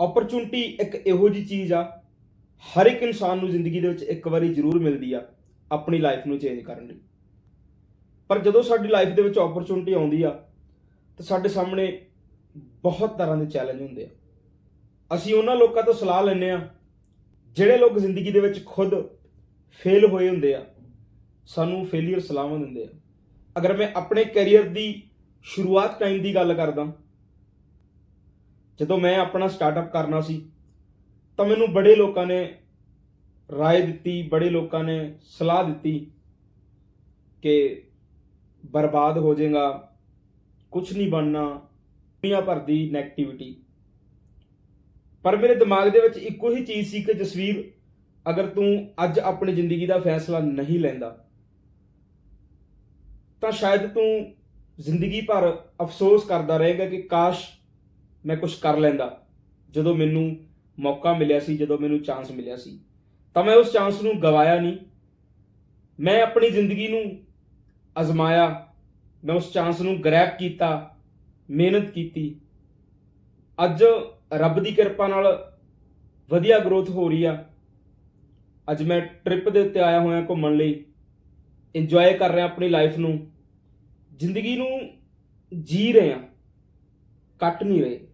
Opportunity ਇੱਕ ਇਹੋ ਜੀ ਚੀਜ਼ ਆ, ਹਰ ਇੱਕ ਇਨਸਾਨ ਨੂੰ ਜ਼ਿੰਦਗੀ ਦੇ ਵਿੱਚ ਇੱਕ ਵਾਰੀ ਜ਼ਰੂਰ ਮਿਲਦੀ ਆ ਆਪਣੀ ਲਾਈਫ ਨੂੰ ਚੇਂਜ ਕਰਨ ਲਈ। ਪਰ ਜਦੋਂ ਸਾਡੀ ਲਾਈਫ ਦੇ ਵਿੱਚ ਓਪਰਚੁਨਿਟੀ ਆਉਂਦੀ ਆ, ਤਾਂ ਸਾਡੇ ਸਾਹਮਣੇ ਬਹੁਤ ਤਰ੍ਹਾਂ ਦੇ ਚੈਲੰਜ ਹੁੰਦੇ ਆ। ਅਸੀਂ ਉਹਨਾਂ ਲੋਕਾਂ ਤੋਂ ਸਲਾਹ ਲੈਂਦੇ ਆ, ਜਿਹੜੇ ਲੋਕ ਜ਼ਿੰਦਗੀ ਦੇ ਵਿੱਚ ਖੁਦ ਫੇਲ ਹੋਏ ਹੁੰਦੇ ਆ, ਸਾਨੂੰ ਫੇਲਿਅਰ ਸਲਾਹਾਂ ਦਿੰਦੇ ਆ। ਅਗਰ ਮੈਂ ਆਪਣੇ ਕੈਰੀਅਰ ਦੀ ਸ਼ੁਰੂਆਤ ਟਾਈਮ ਦੀ ਗੱਲ ਕਰਦਾ ਜਦੋਂ ਮੈਂ ਆਪਣਾ ਸਟਾਰਟਅਪ ਕਰਨਾ ਸੀ, ਤਾਂ ਮੈਨੂੰ ਬੜੇ ਲੋਕਾਂ ਨੇ رائے ਦਿੱਤੀ, ਬੜੇ ਲੋਕਾਂ ਨੇ ਸਲਾਹ ਦਿੱਤੀ ਕਿ ਬਰਬਾਦ ਹੋ ਜਾਏਗਾ ਕੁਝ ਨਹੀਂ ਬਣਨਾ, ਦੁਨੀਆ ਭਰ ਦੀ 네ਗੇਟਿਵਿਟੀ ਪਰ ਮੇਰੇ ਦਿਮਾਗ ਦੇ ਵਿੱਚ ਇੱਕੋ ਹੀ ਚੀਜ਼ ਸੀ ਕਿ ਜਸਵੀਰ, ਅਗਰ ਤੂੰ ਅੱਜ ਆਪਣੀ ਜ਼ਿੰਦਗੀ ਦਾ ਫੈਸਲਾ ਨਹੀਂ ਲੈਂਦਾ, ਤਾਂ ਸ਼ਾਇਦ ਤੂੰ ਜ਼ਿੰਦਗੀ ਭਰ ਅਫਸੋਸ ਕਰਦਾ ਰਹੇਗਾ ਕਿ ਕਾਸ਼ ਮੈਂ ਕੁਝ ਕਰ ਲੈਂਦਾ। ਜਦੋਂ ਮੈਨੂੰ ਮੌਕਾ ਮਿਲਿਆ ਸੀ, ਜਦੋਂ ਮੈਨੂੰ ਚਾਂਸ ਮਿਲਿਆ ਸੀ, ਤਾਂ ਮੈਂ ਉਸ ਚਾਂਸ ਨੂੰ ਗਵਾਇਆ ਨਹੀਂ। ਮੈਂ ਆਪਣੀ ਜ਼ਿੰਦਗੀ ਨੂੰ ਅਜ਼ਮਾਇਆ। ਮੈਂ ਉਸ ਚਾਂਸ ਨੂੰ ਗ੍ਰੈਬ ਕੀਤਾ, ਮਿਹਨਤ ਕੀਤੀ। ਅੱਜ ਰੱਬ ਦੀ ਕਿਰਪਾ ਨਾਲ ਵਧੀਆ ਗਰੋਥ ਹੋ ਰਹੀ ਆ। ਅੱਜ ਮੈਂ ਟ੍ਰਿਪ ਦੇ ਉੱਤੇ ਆਇਆ ਹੋਇਆ ਘੁੰਮਣ ਲਈ। ਇੰਜੋਏ ਕਰ ਰਿਹਾ ਆਪਣੀ ਲਾਈਫ ਨੂੰ। ਜ਼ਿੰਦਗੀ ਨੂੰ ਜੀ ਰਹੇ। ਆ ਕੱਟ ਨਹੀਂ ਰਹੇ।